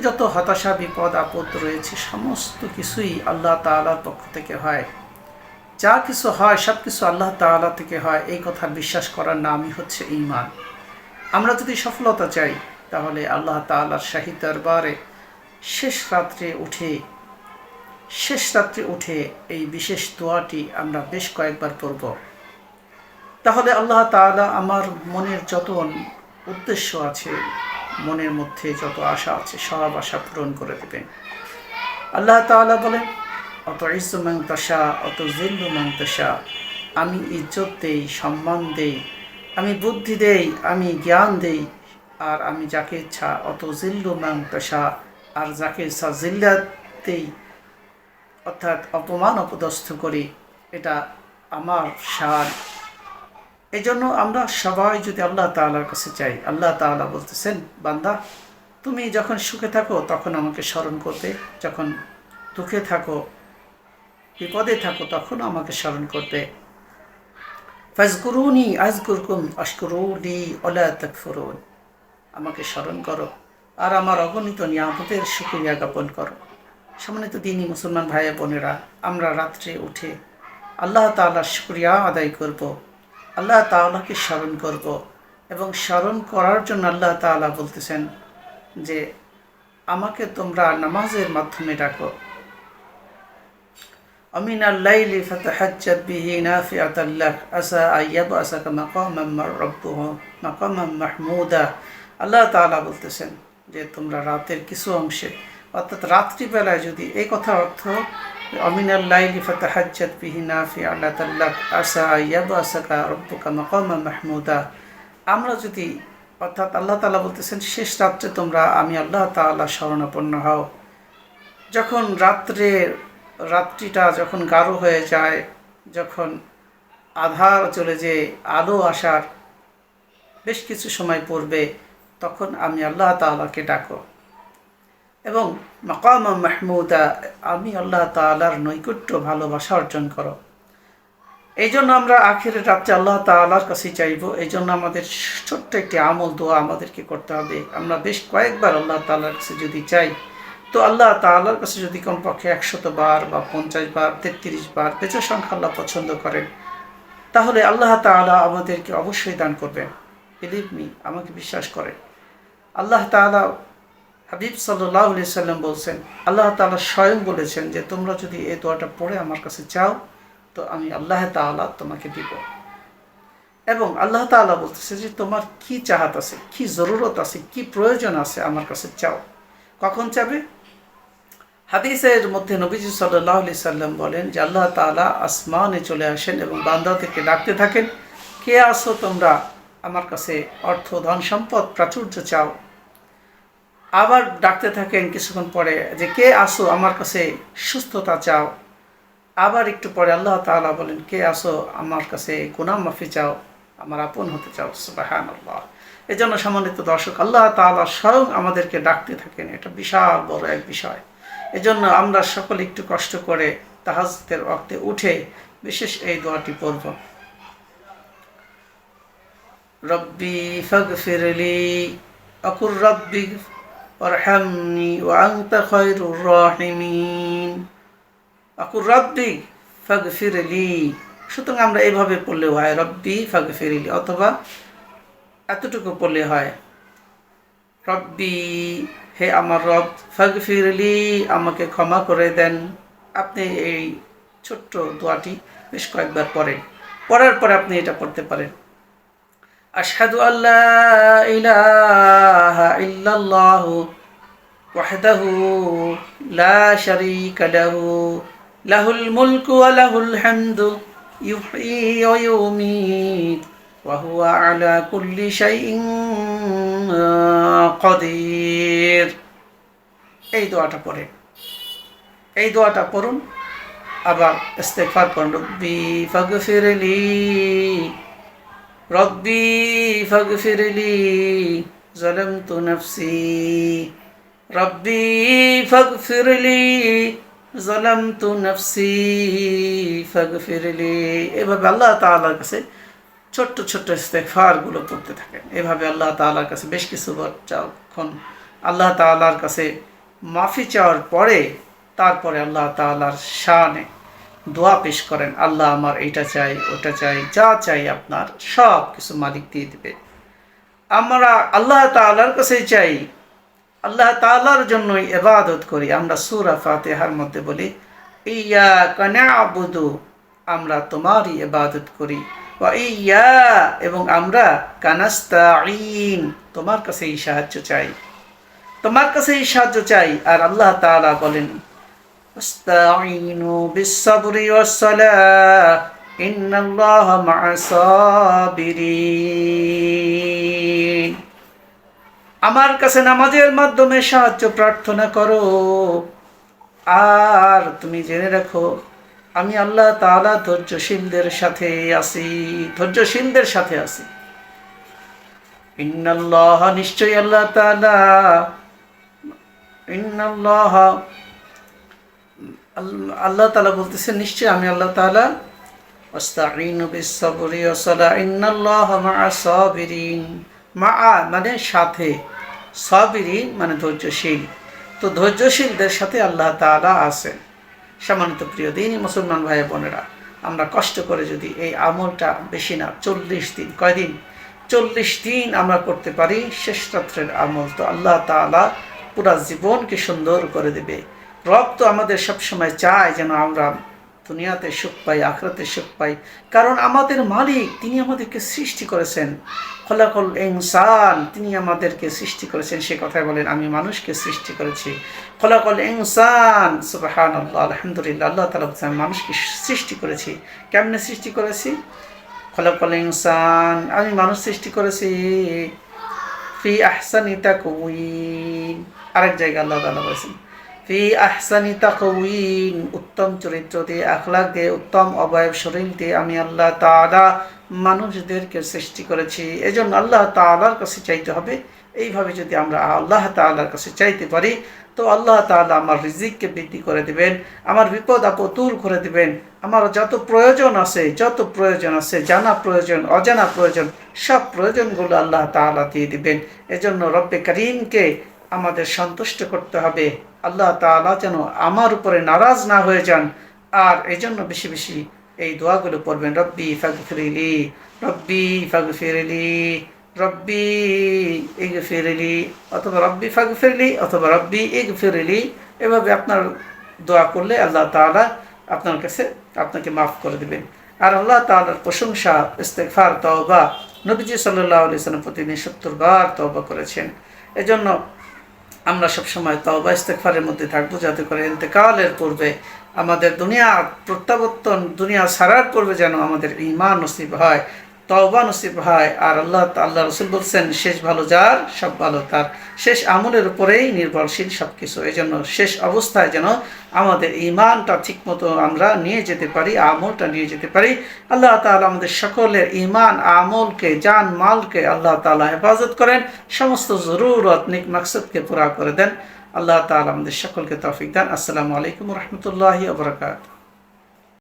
যত হতাশা, বিপদ, আপদ রয়েছে, সমস্ত কিছুই আল্লাহ তাআলার পক্ষ থেকে হয়। যা কিছু হয়, সব কিছু আল্লাহ তাআলা থেকে হয়। এই কথা বিশ্বাস করার নামই হচ্ছে ঈমান। আমরা যদি সফলতা চাই, তাহলে আল্লাহ তাআলার শাহী দরবারে শেষ রাত্রে উঠে, শেষ রাত্রে উঠে এই বিশেষ দোয়াটি আমরা বেশ কয়েকবার পড়ব। তাহলে আল্লাহ তাআলা আমার মনের যত উদ্দেশ্য আছে মনের মধ্যে যত আশা আছে, সব আশা পূরণ করে দেবেন। আল্লাহ তাআলা বলেন অত ইজ্জু মাংতাসা অত জিল্লু মাংতাসা আমি ইজ্জত দেই, সম্মান দেই, আমি বুদ্ধি দেই, আমি জ্ঞান দেই। আর আমি যাকে ইচ্ছা অত জিল্লু মাংতাসা আর যাকে ইচ্ছা জিল্লাত দেই, অর্থাৎ অপমান অপদস্থ করি, এটা আমার সার এই জন্য আমরা সবাই যদি আল্লাহ তাআলার কাছে চাই, আল্লাহ তাআলা বলতেছেন, বান্দা, তুমি যখন সুখে থাকো তখন আমাকে স্মরণ করবে যখন দুঃখে থাকো, বিপদে থাকো তখন আমাকে স্মরণ করবে ফাজগুরুনি আজগুরকুম আশকুরুলি অলা তাকফুরুন। আমাকে স্মরণ করো আর আমার অগণিত নিয়ামতের সুক্রিয়া জ্ঞাপন করো। সম্মানিত দিনই মুসলমান ভাই বোনেরা, আমরা রাত্রে উঠে আল্লাহ তাআলার শুক্রিয়া আদায় করব। আল্লাহ তাআলাকে স্মরণ করব? এবং স্মরণ করার জন্য আল্লাহ তাআলা বলতেছেন যে, আমাকে তোমরা নামাজের মাধ্যমে ডাকো। অমিন আল্লাইলি ফাতাহাজ্জাব বিহি নাফিআতাল্লাহ আসা আল্লাহ তাআলা বলতেছেন যে, তোমরা রাতের কিছু অংশে, অর্থাৎ রাত্রিবেলায় যদি এই কথা অর্থ লাইলি ফাতাহাজ্জাত বিহি নাফি আল্লাহ তাল্লাহ আসা ইয়াবু আসাকা রব্বুকা মাকামা মাহমুদা আমরা যদি অর্থাৎ আল্লাহ তাআলা বলতেছেন, শেষ রাত্রে তোমরা আমি আল্লাহ তাআলা শরণাপন্ন হও। যখন রাত্রে, রাত্রিটা যখন গাঢ় হয়ে যায়, যখন আধার চলে যে আলো আসার বেশ কিছু সময় পূর্বে, তখন আমি আল্লাহ তাআলাকে ডাকো। এবং মাকাম মাহমুদা, আমি আল্লাহ তাআলার নৈকট্য ভালোবাসা অর্জন করো। এই জন্য আমরা আখের রাত্রে আল্লাহ তাআলার কাছে চাইব এই জন্য আমাদের ছোট্ট একটি আমল, দোয়া আমাদেরকে করতে হবে। আমরা বেশ কয়েকবার আল্লাহ তাআলার কাছে যদি চাই, তো আল্লাহ তাআলার কাছে যদি কমপক্ষে একশত বার বা পঞ্চাশ বার, তেত্রিশ বার বেঁচে সংখ্যা আল্লাহ পছন্দ করেন, তাহলে আল্লাহ তাআলা আমাদেরকে অবশ্যই দান করবেন। বিলিভ মি আমাকে বিশ্বাস করেন। আল্লাহ তাআলা হাবিব সাল্লাহ সাল্লাম বলছেন, আল্লাহ তাআলা স্বয়ং বলেছেন যে তোমরা যদি এই দোয়াটা পড়ে আমার কাছে চাও, তো আমি আল্লাহ তাআলা তোমাকে দিব। এবং আল্লাহ তাআলা বলতেছে যে তোমার কি চাহাত আছে, কি জরুরত আছে, কি প্রয়োজন আছে আমার কাছে চাও। কখন চাবে? হাদিসের মধ্যে নবীজি সাল্লাহ সাল্লাম বলেন যে আল্লাহ তাআলা আসমানে চলে আসেন এবং বান্দা থেকে ডাকতে থাকেন, কে আসো তোমরা? আমার কাছে অর্থ, ধন, সম্পদ, প্রাচুর্য চাও। আবার ডাকতে থাকেন কিছুক্ষণ পরে যে, কে আসো? আমার কাছে সুস্থতা চাও। আবার একটু পরে আল্লাহ তাআলা বলেন, কে আসো? আমার কাছে গুনাহ মাফি চাও। আমার আপন হতে চাও। সুবাহান আল্লাহ এই জন্য সম্মানিত দর্শক, আল্লাহ তাআলা স্বয়ং আমাদেরকে ডাকতে থাকেন। এটা বিশাল বড় এক বিষয়। এজন্য আমরা সকলে একটু কষ্ট করে তাহাজের রক্তে উঠে বিশেষ এই দোয়াটি পড়ব। রব্বি ফাগফিরলি আকুর রব্বি ওয়া আনতা খায়রুর রাহিমিন আকুর রব্বি ফাগফিরলি সুতরাং আমরা এইভাবে পড়লে হয়, রব্বি ফাগফিরলি অথবা এতটুকু পড়লে হয়, রব্বি, হে আমার রব ফাগফিরলি আমাকে ক্ষমা করে দেন। আপনি এই ছোট্ট দোয়াটি বেশ কয়েকবার পড়েন। পড়ার পরে আপনি এটা পড়তে পারেন। আশহাদু আল্লাহ ইলাহা ইল্লাল্লাহ ওয়াহদাহু লা শারীকা লাহু লাহুল মুলকু ওয়া লাহুল হামদু ইউহয়ী ওয়া ইউমীত وهو على كل شيء قدير এই দোয়াটা পড়ে এই দোয়াটা পড়ুন আবার ইস্তেগফার করুন রব্বি ফাগফিরলি রব্বি ফাগফিরলি ظلمت نفسي ربي فاغفر لي ظلمت نفسي فاغفر لي এভাবে আল্লাহ তাআলার কাছে ছোট্ট ছোট্ট ইস্তেকফারগুলো পড়তে থাকেন এভাবে আল্লাহ তাআলার কাছে বেশ কিছু যখন আল্লাহ তাআলার কাছে মাফি চাওয়ার পরে তারপরে আল্লাহ তাআলার শানে দোয়া পেশ করেন, আল্লাহ আমার এটা চাই, ওটা চাই, যা চাই আপনার সব কিছু মালিক দিয়ে দেবে। আমরা আল্লাহ তাআলার কাছে চাই, আল্লাহ তাআলার জন্যই এবাদত করি। আমরা সূরা ফাতিহার মধ্যে বলি ইয়া কানাবুদু আমরা তোমারই এবাদত করি। ইয়া এবং আমরা কানাস্তাইন তোমার কাছেই সাহায্য চাই। তোমার কাছেই সাহায্য চাই। আর আল্লাহ তাআলা বলেন استعينوا بالصبر والصلاة إن الله مع الصابرين আমার কাছে নামাজের মাধ্যমে সাহায্য প্রার্থনা করো আর তুমি জেনে রাখো আমি আল্লাহ তাআলা ধৈর্যশীলদের সাথে আছি ধৈর্যশীলদের সাথে আছি ইন্নাল্লাহ নিশ্চয়ই আল্লাহ তাআলা ইন্নাল্লাহ আল- আল্লাহ তালা বলতেছেন, নিশ্চয়ই আমি আল্লাহ তালা মা'a মানে সাথে। সাবিরিন মানে ধৈর্যশীল। তো ধৈর্যশীলদের সাথে আল্লাহ তাআলা আছেন। সম্মানিত প্রিয় দিনই মুসলমান ভাই বোনেরা, আমরা কষ্ট করে যদি এই আমলটা বেশি না, চল্লিশ দিন, কয়দিন? চল্লিশ দিন আমরা করতে পারি শেষ রাত্রের আমল। তো আল্লাহ তাআলা পুরা জীবনকে সুন্দর করে দেবে। রব তো আমাদের সবসময় চায় যেন আমরা দুনিয়াতে সুখ পাই, আখরাতে সুখ পাই। কারণ আমাদের মালিক তিনি আমাদেরকে সৃষ্টি করেছেন। ফলাফল ইনসান, তিনি আমাদেরকে সৃষ্টি করেছেন। সে কথায় বলেন, আমি মানুষকে সৃষ্টি করেছি। ফলাফল ইনসান সুবাহান আল্লাহ আলহামদুলিল্লাহ, আল্লাহ তালা আমি মানুষকে সৃষ্টি করেছি। কেমনে সৃষ্টি করেছি? ফলাফল ইনসান, আমি মানুষ সৃষ্টি করেছি। ফি আহসানি তাকউইন আরেক জায়গায় আল্লাহ তাআলা বলেছেন ফি আহসানি তাকউইন উত্তম চরিত্র দিয়ে আখলাক দিয়ে উত্তম অবয়ব শরীর দিয়ে আমি আল্লাহ তাআলা মানুষদেরকে সৃষ্টি করেছি। এজন্য আল্লাহ তাআলার কাছে চাইতে হবে। এইভাবে যদি আমরা আল্লাহ তাআলার কাছে চাইতে পারি, তো আল্লাহ তাআলা আমার রিজিককে বৃদ্ধি করে দিবেন, আমার বিপদ আপদ দূর করে দিবেন, আমার যত প্রয়োজন আছে, যত প্রয়োজন আছে, জানা প্রয়োজন, অজানা প্রয়োজন, সব প্রয়োজনগুলো আল্লাহ তাআলা দিয়ে দিবেন। এজন্য রব্বে করিমকে আমাদের সন্তুষ্ট করতে হবে। আল্লাহ তাআলা যেন আমার উপরে নারাজ না হয়ে যান। আর এজন্য বেশি বেশি এই দোয়াগুলো পড়বেন, রব্বি ফাগফিরিলি রব্বি ফাগফিরিলি রব্বি ইগফিরিলি অথবা রব্বি ফাগফিরিলি অথবা রব্বি ইগফিরিলি এভাবে আপনার দোয়া করলে আল্লাহ তাআলা আপনার কাছে আপনাকে মাফ করে দেবেন। আর আল্লাহ তাআলার প্রশংসা, ইস্তেগফার, তওবা নবীজি সাল্লাল্লাহু আলাইহি সাল্লাম প্রতিদিন সত্তর বার তওবা করেছেন। এজন্য আমরা সবসময় তওবা ইস্তেকফারের মধ্যে থাকব, যাতে করে ইন্তেকালের পূর্বে আমাদের দুনিয়া প্রত্যাবর্তন, দুনিয়া সারার পূর্বে যেন আমাদের ইমান নসিব হয়। তওবা নসিব হয়। আর আল্লাহ আল্লাহ রসুল বলছেন, শেষ ভালো যার, সব ভালো তার। শেষ আমলের উপরেই নির্ভরশীল সব কিছু এই জন্য শেষ অবস্থায় যেন আমাদের ইমানটা ঠিকমতো আমরা নিয়ে যেতে পারি, আমলটা নিয়ে যেতে পারি। আল্লাহ তাআলা আমাদের সকলের ইমান আমলকে, জান, মালকে আল্লাহ তাআলা হেফাজত করেন। সমস্ত জরুরত, নিক মাকসদকে পুরা করে দেন। আল্লাহ তাআলা আমাদের সকলকে তৌফিক দেন। আসসালামু আলাইকুম রহমতুল্লাহি আবরকাত